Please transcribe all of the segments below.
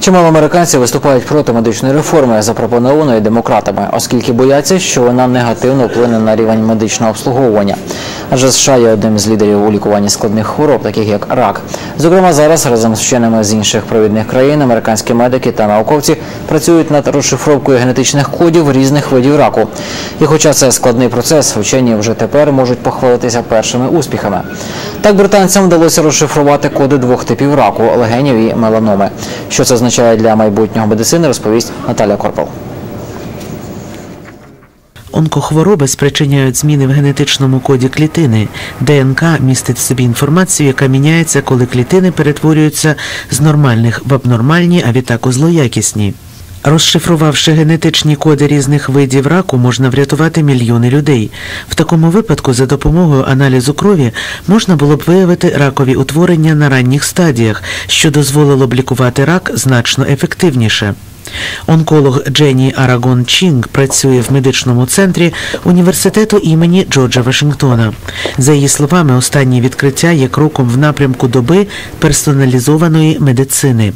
Чимало американців виступають проти медичної реформи, запропонованої демократами, оскільки бояться, що вона негативно вплине на рівень медичного обслуговування. Адже США є одним з лідерів у лікуванні складних хвороб, таких як рак. Зокрема, зараз разом з вченими з інших провідних країн американські медики та науковці працюють над розшифровкою генетичних кодів різних видів раку. І хоча це складний процес, вчені вже тепер можуть похвалитися першими успіхами. Так британцям вдалося розшифрувати коди двох типів раку легенів і меланоми. Що це означає для майбутнього медицини, розповість Наталя Корпал. Онкохвороби спричиняють зміни в генетичному коді клітини. ДНК містить в собі інформацію, яка міняється, коли клітини перетворюються з нормальних в абнормальні, а відтак у злоякісні. Розшифрувавши генетичні коди різних видів раку, можна врятувати мільйони людей. В такому випадку, за допомогою аналізу крові, можна було б виявити ракові утворення на ранніх стадіях, що дозволило б лікувати рак значно ефективніше. Онколог Дженні Арагон Чінг працює в медичному центрі університету імені Джорджа Вашингтона. За її словами, останні відкриття є кроком в напрямку доби персоналізованої медицини.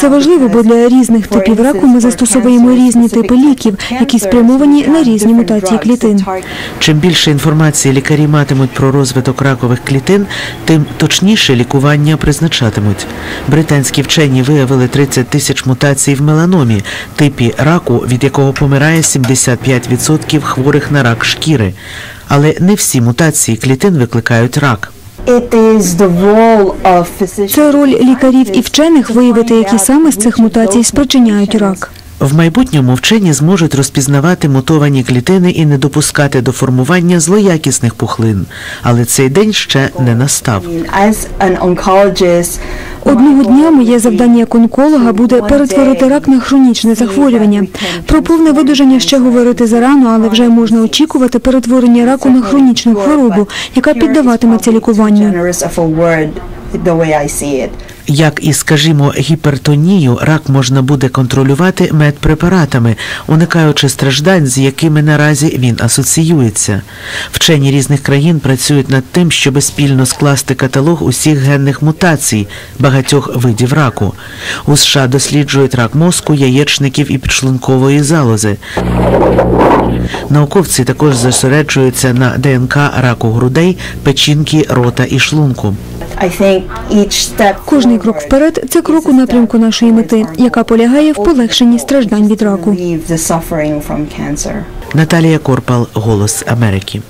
Це важливо, бо для різних типів раку ми застосовуємо різні типи ліків, які спрямовані на різні мутації клітин. Чим більше інформації лікарі матимуть про розвиток ракових клітин, тим точніше лікування призначатимуть. Британські вчені виявили 30 тисяч мутацій в меланомі, типі раку, від якого помирає 75% хворих на рак шкіри. Але не всі мутації клітин викликають рак. Це роль лікарів і вчених виявити, які саме з цих мутацій спричиняють рак. В майбутньому вчені зможуть розпізнавати мутовані клітини і не допускати до формування злоякісних пухлин. Але цей день ще не настав. Одного дня моє завдання як онколога буде перетворити рак на хронічне захворювання. Про повне видужання ще говорити зарано, але вже можна очікувати перетворення раку на хронічну хворобу, яка піддаватиметься лікуванню. Як і, скажімо, гіпертонію, рак можна буде контролювати медпрепаратами, уникаючи страждань, з якими наразі він асоціюється. Вчені різних країн працюють над тим, щоб спільно скласти каталог усіх генних мутацій багатьох видів раку. У США досліджують рак мозку, яєчників і підшлункової залози. Науковці також зосереджуються на ДНК раку грудей, печінки, рота і шлунку. Кожний крок вперед це крок у напрямку нашої мети, яка полягає в полегшенні страждань від раку. Наталія Корпал, Голос Америки.